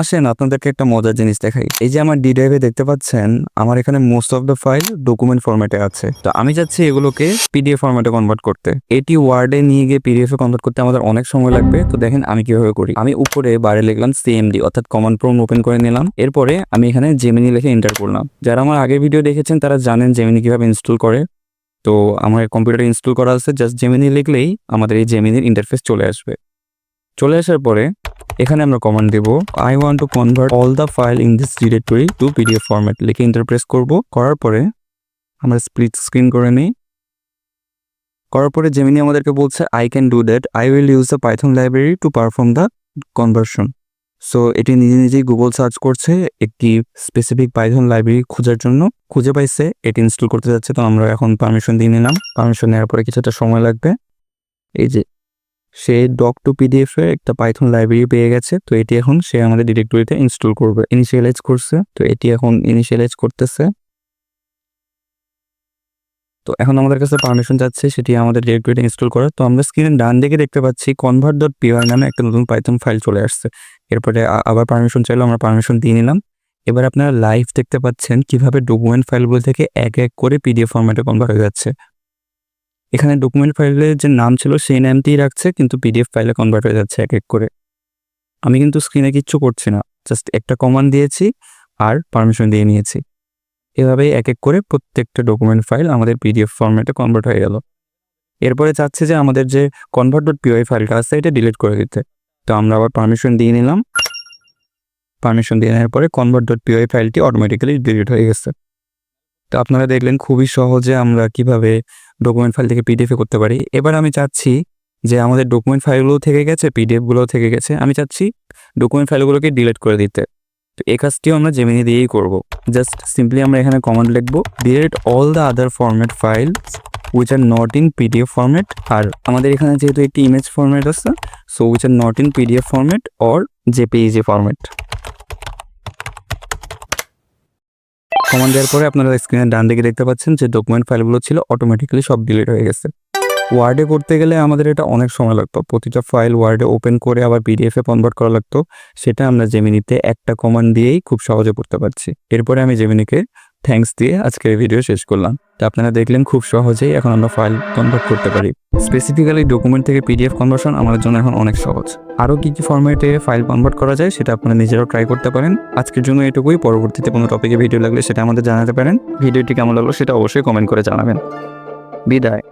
আসেন, আপনাদেরকে একটা মজার জিনিস দেখাই। এই যে আমার ডি ড্রাইভে দেখতে পাচ্ছেন, আমার এখানে most of the file document ফরম্যাটে আছে। তো আমি চাচ্ছি এগুলোকে পিডিএফ ফরম্যাটে কনভার্ট করতে। এটি ওয়ার্ডে নিয়ে গিয়ে পিডিএফ এ কনভার্ট করতে আমাদের অনেক সময় লাগবে। তো দেখেন আমি কীভাবে করি। আমি উপরে বারে লিখলাম সিএমডি অর্থাৎ কমান্ড প্রম ওপেন করে নিলাম। এরপরে আমি এখানে জেমিনি লিখে এন্টার করলাম। যারা আমার আগের ভিডিও দেখেছেন, তারা জানেন জেমিনি কীভাবে ইনস্টল করে। তো আমার কম্পিউটারে ইনস্টল করা আছে। জাস্ট জেমিনি লিখলেই আমাদের এই জেমিনির ইন্টারফেস চলে আসবে। চলে আসার পরে এখানে আমরা command Dev I want to convert all the file in this directory to PDF format লিখে ইন্টারপ্রেস করব। করার পরে আমরা স্প্লিট স্ক্রিন করে নিই। করার পরে জেমিনি আমাদেরকে বলছে I can do that I will use the Python library to perform the conversion so এটি নিজে নিজেই গুগল সার্চ করছে একটি স্পেসিফিক পাইথন লাইব্রেরি খোঁজার জন্য। খুঁজে পাইছে, এটি ইনস্টল করতে যাচ্ছে। তো আমরা এখন পারমিশন দিয়ে নিলাম। পারমিশন নেওয়ার পরে কিছুটা সময় লাগবে। এই যে সে ডক টু পিডিএফ এর একটা পাইথন লাইব্রেরি পেয়ে গেছে। তো এটি এখন সে আমাদের ডিরেক্টরিতে ইনস্টল করবে ইনিশিয়ালাইজ করছে। তো এটি এখন ইনিশিয়ালাইজ করতেছে। তো এখন আমাদের কাছে পারমিশন যাচ্ছে, সেটি আমাদের ডিরেক্টরিতে ইনস্টল করে তো আমরা স্ক্রিনের ডান দিকে দেখতে পাচ্ছি কনভার্ট ডট পিওয়াই নামে একটা নতুন পাইথন ফাইল চলে আসছে। এরপরে আবার পারমিশন চাইলে, আমরা পারমিশন দিয়ে নিলাম। এবার আপনারা লাইভ দেখতে পাচ্ছেন কীভাবে ডকুমেন্ট ফাইলগুলো থেকে এক এক করে পিডিএফ ফরম্যাটে কনভার্ট হয়ে যাচ্ছে। এখানে ডকুমেন্ট ফাইলে যে নাম ছিল সেই নামটিই রাখছে, কিন্তু পিডিএফ ফাইলে কনভার্ট হয়ে যাচ্ছে এক এক করে। আমি কিন্তু স্ক্রিনে কিচ্ছু করছি না জাস্ট একটা কমান্ড দিয়েছি আর পারমিশন দিয়ে নিয়েছি। এভাবেই এক এক করে প্রত্যেকটা ডকুমেন্ট ফাইল আমাদের পিডিএফ ফরম্যাটে কনভার্ট হয়ে গেল। এরপরে চাচ্ছে যে আমাদের যে কনভার্ট ডট পিওয়াই ফাইলটা আছে, এটা ডিলিট করে দিতে। তো আমরা আবার পারমিশন দিয়ে নিলাম। পারমিশন দিয়ে নেওয়ার পরে কনভার্ট ডট পিওয়াই ফাইলটি অটোমেটিক্যালি ডিলিট হয়ে গেছে। তো আপনারা দেখলেন খুবই সহজে আমরা কীভাবে ডকুমেন্ট ফাইল থেকে পিডিএফ করতে পারি। এবার আমি চাচ্ছি যে আমাদের ডকুমেন্ট ফাইলগুলো থেকে গেছে পিডিএফগুলো থেকে গেছে, আমি চাচ্ছি ডকুমেন্ট ফাইলগুলোকে ডিলিট করে দিতে। তো এই কাজটিও আমরা জেমিনি দিয়েই করব। জাস্ট সিম্পলি আমরা এখানে কমান্ড লিখব delete all the other format file which are not in PDF format আর আমাদের এখানে যেহেতু একটি ইমেজ ফরম্যাট আছে so which are not in PDF format or JPEG format command দেওয়ার পরে আপনারা স্ক্রিনের ডান দিকে দেখতে পাচ্ছেন যে ডকুমেন্ট ফাইলগুলো ছিল অটোমেটিক্যালি সব ডিলিট হয়ে গেছে। ওয়ার্ডে করতে গেলে আমাদের এটা অনেক সময় লাগতো। প্রতিটা ফাইল ওয়ার্ডে ওপেন করে আবার পিডিএফ কনভার্ট করা লাগতো। সেটা আমরা জেমিনিতে একটা কমান্ড দিয়েই খুব সহজে করতে পারছি। এরপরে আমি জেমিনিকে থ্যাঙ্কস দিয়ে আজকের ভিডিও শেষ করলাম। তা আপনারা দেখলেন খুব সহজেই এখন আমরা ফাইল কনভার্ট করতে পারি। স্পেসিফিক্যালি ডকুমেন্ট থেকে পিডিএফ কনভার্সন আমাদের জন্য এখন অনেক সহজ। আরও কী কী ফর্মেটে ফাইল কনভার্ট করা যায় সেটা আপনারা নিজেরাও ট্রাই করতে পারেন। আজকের জন্য এটুকুই। পরবর্তীতে কোনো টপিকে ভিডিও লাগলে সেটা আমাদের জানাতে পারেন। ভিডিওটি কেমন লাগল সেটা অবশ্যই কমেন্ট করে জানাবেন। বিদায়।